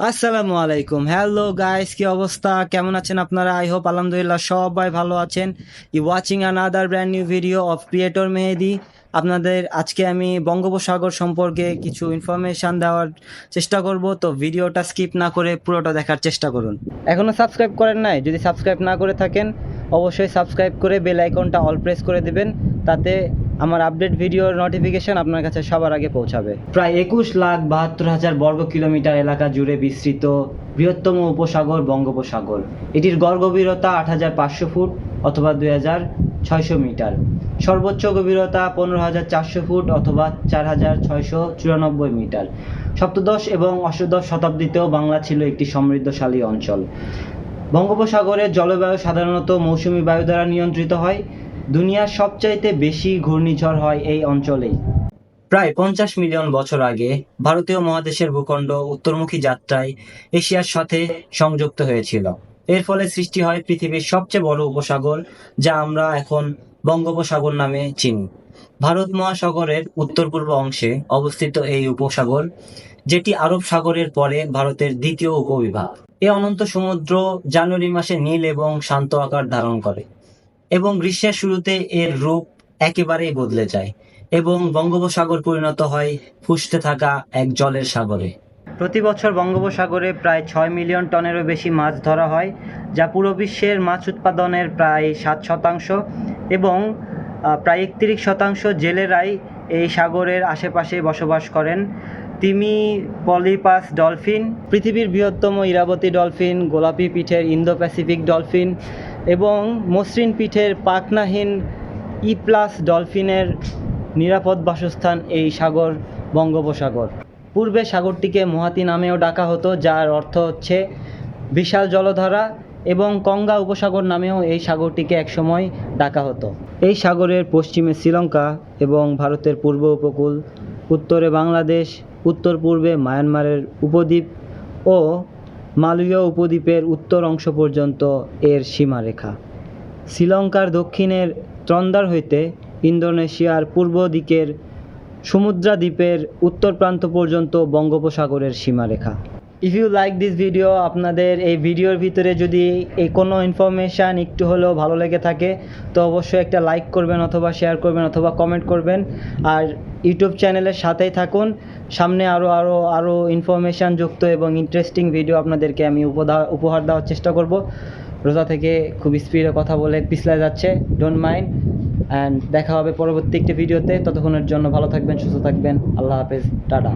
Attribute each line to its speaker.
Speaker 1: আসসালামু আলাইকুম hello guys কি অবস্থা? কেমন আছেন আপনারা? আই হোপ আলহামদুলিল্লাহ সবাই ভালো আছেন। ই watching another brand new video of creator Mehedi আপনাদের আজকে আমি বঙ্গোপসাগর সম্পর্কে কিছু ইনফরমেশান দেওয়ার চেষ্টা করব। তো ভিডিওটা স্কিপ না করে পুরোটা দেখার চেষ্টা করুন। এখনও সাবস্ক্রাইব করেন নাই? যদি সাবস্ক্রাইব না করে থাকেন, অবশ্যই সাবস্ক্রাইব করে বেল আইকনটা অল প্রেস করে দেবেন। তাতে আমার আপডেট ভিডিওর নোটিফিকেশন আপনার কাছে সবার আগে পৌঁছাবে। প্রায় একুশ লাখ বাহাত্তর হাজার বর্গ কিলোমিটার এলাকা জুড়ে বিস্তৃত বৃহত্তম উপসাগর বঙ্গোপসাগর। এটির গড় গভীরতা আট হাজার পাঁচশো ফুট অথবা দুই হাজার ছয়শো মিটার। সর্বোচ্চ গভীরতা পনেরো হাজার চারশো ফুট অথবা চার হাজার ছয়শো চুরানব্বই মিটার। সপ্তদশ এবং অষ্টাদশ শতাব্দীতেও বাংলা ছিল একটি সমৃদ্ধশালী অঞ্চল। বঙ্গোপসাগরের জলবায়ু সাধারণত মৌসুমী বায়ু দ্বারা নিয়ন্ত্রিত হয়। দুনিয়ার সবচাইতে বেশি ঘূর্ণিঝড় হয় এই অঞ্চলেই। প্রায় পঞ্চাশ মিলিয়ন বছর আগে ভারতীয় মহাদেশের ভূখণ্ড উত্তরমুখী যাত্রায় এশিয়ার সাথে সংযুক্ত হয়েছিল। এর ফলে সৃষ্টি হয় পৃথিবীর সবচেয়ে বড় উপসাগর, যা আমরা এখন বঙ্গোপসাগর নামে চিনি। ভারত মহাসাগরের উত্তর পূর্ব অংশে অবস্থিত এই উপসাগর, যেটি আরব সাগরের পরে ভারতের দ্বিতীয় উপবিভাগ। এ অনন্ত সমুদ্র জানুয়ারি মাসে নীল এবং শান্ত আকার ধারণ করে। এবং গ্রীষ্মের শুরুতে এর রূপ একেবারেই বদলে যায় এবং বঙ্গোপসাগর পরিণত হয় ফুসতে থাকা এক জলের সাগরে। প্রতি বছর বঙ্গোপসাগরে প্রায় ছয় মিলিয়ন টনেরও বেশি মাছ ধরা হয়, যা পুরো বিশ্বের মাছ উৎপাদনের প্রায় সাত শতাংশ এবং প্রায় একত্রিশ শতাংশ জেলেরাই এই সাগরের আশেপাশে বসবাস করেন। তিমি, পলিপাস, ডলফিন, পৃথিবীর বৃহত্তম ইরাবতী ডলফিন, গোলাপি পিঠের ইন্দো প্যাসিফিক ডলফিন এবং মসৃণ পিঠের পাখনাহীন ই প্লাস ডলফিনের নিরাপদ বাসস্থান এই সাগর বঙ্গোপসাগর। পূর্বে সাগরটিকে মহাতি নামেও ডাকা হতো, যার অর্থ হচ্ছে বিশাল জলধারা এবং গঙ্গা উপসাগর নামেও এই সাগরটিকে একসময় ডাকা হতো। এই সাগরের পশ্চিমে শ্রীলঙ্কা এবং ভারতের পূর্ব উপকূল, উত্তরে বাংলাদেশ উত্তর পূর্বে মায়ানমারের উপদ্বীপ ও মালয় উপদ্বীপের উত্তর অংশ পর্যন্ত এর সীমারেখা। শ্রীলঙ্কার দক্ষিণের ত্রন্দার হইতে ইন্দোনেশিয়ার পূর্ব দিকের সমুদ্রাদ্বীপের উত্তর প্রান্ত পর্যন্ত বঙ্গোপসাগরের সীমারেখা। If you like this video আপনাদের এই ভিডিওর ভিতরে যদি এই কোনো ইনফরমেশান একটু হলেও ভালো লেগে থাকে, তো অবশ্যই একটা লাইক করবেন অথবা শেয়ার করবেন অথবা কমেন্ট করবেন। আর ইউটিউব চ্যানেলের সাথেই থাকুন। সামনে আরও আরও আরও ইনফরমেশান যুক্ত এবং ইন্টারেস্টিং ভিডিও আপনাদেরকে আমি উপহার দেওয়ার চেষ্টা করব। রোজা থেকে খুব স্পিডে কথা বলে পিছলে যাচ্ছে ডোন্ট মাইন্ড অ্যান্ড দেখা হবে পরবর্তী একটি ভিডিওতে ততক্ষণের জন্য ভালো থাকবেন, সুস্থ থাকবেন। আল্লাহ হাফেজ। টাটা।